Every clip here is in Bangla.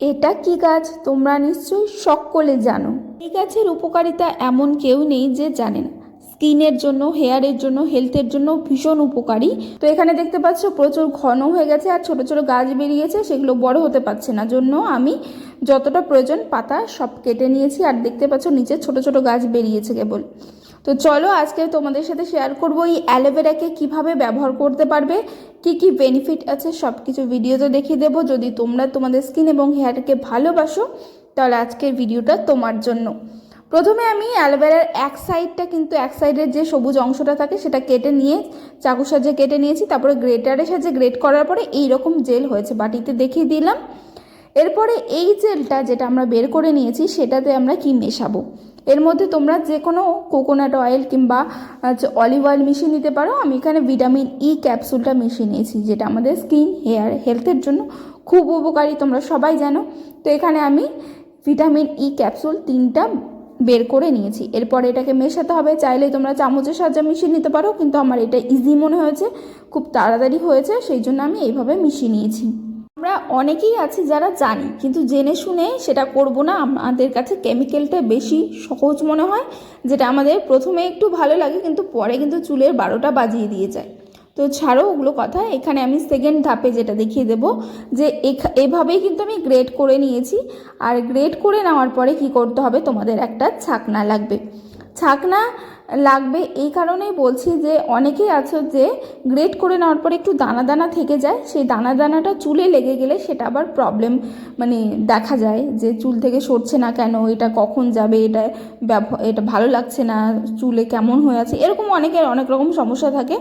এটা কি গাছ? তোমরা নিশ্চয়ই সকলে জানো। এই গাছের উপকারিতা এমন কেউ নেই যে জানে না। স্কিনের জন্য, হেয়ারের জন্য, হেলথের জন্য ভীষণ উপকারী। তো এখানে দেখতে পাচ্ছ, প্রচুর ঘন হয়ে গেছে আর ছোট ছোট গাছ বেরিয়েছে, সেগুলো বড় হতে পারছে না। জন্য আমি যতটা প্রয়োজন পাতা সব কেটে নিয়েছি আর দেখতে পাচ্ছ, নিচে ছোট ছোট গাছ বেরিয়েছে কেবল। তো চলো আজকে তোমাদের সাথে শেয়ার করব এই অ্যালোভেরাকে কীভাবে ব্যবহার করতে পারবে, কি কি বেনিফিট আছে সব কিছু ভিডিওতে দেখিয়ে দেবো। যদি তোমরা তোমাদের স্কিন এবং হেয়ারকে ভালোবাসো, তাহলে আজকের ভিডিওটা তোমার জন্য। প্রথমে আমি অ্যালোভেরার এক সাইডটা কিন্তু এক সাইডের যে সবুজ অংশটা থাকে, সেটা কেটে নিয়ে, চাকু সাহায্যে কেটে নিয়েছি, তারপরে গ্রেটারের সাহায্যে গ্রেট করার পরে এই রকম জেল হয়েছে, বাটিতে দেখিয়ে দিলাম। এরপরে এই জেলটা যেটা আমরা বের করে নিয়েছি, সেটাতে আমরা কি মেশাবো? এর মধ্যে তোমরা যে কোনো কোকোনাট অয়েল কিংবা অলিভ অয়েল মিশিয়ে নিতে পারো। আমি এখানে ভিটামিন ই ক্যাপসুলটা মিশিয়ে নিয়েছি, যেটা আমাদের স্কিন হেয়ার হেলথের জন্য খুব উপকারী, তোমরা সবাই জানো। তো এখানে আমি ভিটামিন ই ক্যাপসুল তিনটা বের করে নিয়েছি। এরপর এটাকে মেশাতে হবে। চাইলে তোমরা চামচের সাহায্যে মিশিয়ে নিতে পারো, কিন্তু আমার এটা ইজি মনে হয়েছে, খুব তাড়াতাড়ি হয়েছে, সেই জন্য আমি এইভাবে মিশিয়ে নিয়েছি। আমরা অনেকেই আছি যারা জানি, কিন্তু জেনে শুনে সেটা করব না। আমাদের কাছে কেমিক্যালটা বেশি সহজ মনে হয়, যেটা আমাদের প্রথমে একটু ভালো লাগে, কিন্তু পরে কিন্তু চুলের বারোটা বাজিয়ে দিয়ে যায়। তো ছাড়ো ওগুলো কথা, এখানে আমি সেকেন্ড ধাপে যেটা দেখিয়ে দেবো, যে এভাবেই কিন্তু আমি গ্রেড করে নিয়েছি। আর গ্রেড করে নেওয়ার পরে কি করতে হবে? তোমাদের একটা ছাকনা লাগবে। ছাকনা লাগবে। এই কারণেই বলছি যে অনেকেই আছো যে গ্রেট করে নেওয়ার পরে একটু দানা দানা থেকে যায়, সেই দানা দানাটা চুলে লেগে গেলে সেটা আবার প্রবলেম মানে দেখা যায় যে চুল থেকে সরছে না কেন, এটা কখন যাবে, এটা এটা ভালো লাগছে না, চুলে কেমন হয়ে আছে, এরকম অনেকের অনেক রকম সমস্যা থাকে।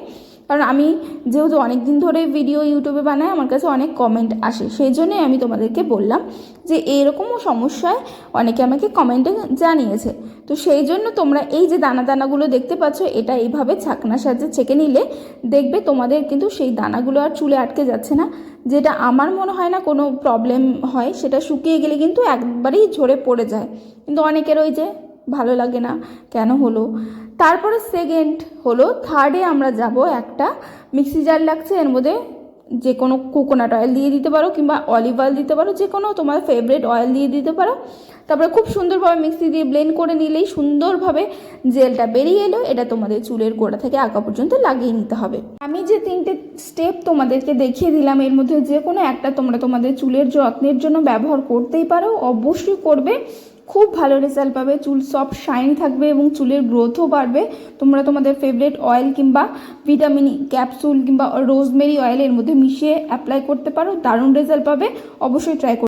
কারণ আমি যেহেতু অনেক দিন ধরে ভিডিও ইউটিউবে বানাই, আমার কাছে অনেক কমেন্ট আসে। সেই জন্যই আমি তোমাদেরকে বললাম যে এরকমও সমস্যায় অনেকে আমাকে কমেন্টে জানিয়েছে। তো সেই জন্য তোমরা এই যে দানা দানাগুলো দেখতে পাচ্ছ, এটা এইভাবে ছাকনার সাহায্যে ছেঁকে নিলে দেখবে তোমাদের কিন্তু সেই দানাগুলো আর চুলে আটকে যাচ্ছে না। যেটা আমার মনে হয় না কোনো প্রবলেম হয়, সেটা শুকিয়ে গেলে কিন্তু একবারেই ঝরে পড়ে যায়। কিন্তু অনেকের ওই যে, ভালো লাগে না, কেন হলো? তারপরে সেকেন্ড হলো থার্ডে আমরা যাব একটা মিক্সি জার লাগছে, এর মধ্যে যে কোনো কোকোনাট অয়েল দিয়ে দিতে পারো কিংবা অলিভ অয়েল দিতে পারো যে কোনো তোমার ফেভারিট অয়েল দিয়ে দিতে পারো। তারপরে খুব সুন্দরভাবে মিক্সি দিয়ে ব্লেন্ড করে নিলেই সুন্দরভাবে জেলটা বেরিয়ে এলো, এটা তোমাদের চুলের গোড়া থেকে আগা পর্যন্ত লাগিয়ে নিতে হবে। আমি যে তিনটে স্টেপ তোমাদেরকে দেখিয়ে দিলাম, এর মধ্যে যে কোনো একটা তোমরা তোমাদের চুলের যত্নের জন্য ব্যবহার করতেই পারো, অবশ্যই করবে। খুব ভালো রেজাল্ট পাবে। চুল সব শাইন থাকবে এবং চুলের গ্রোথও বাড়বে। তোমরা তোমাদের ফেভারেট অয়েল কিংবা ভিটামিন ক্যাপসুল কিংবা রোজমেরি অয়েল এর মধ্যে মিশিয়ে অ্যাপ্লাই করতে পারো। দারুণ রেজাল্ট পাবে। অবশ্যই ট্রাই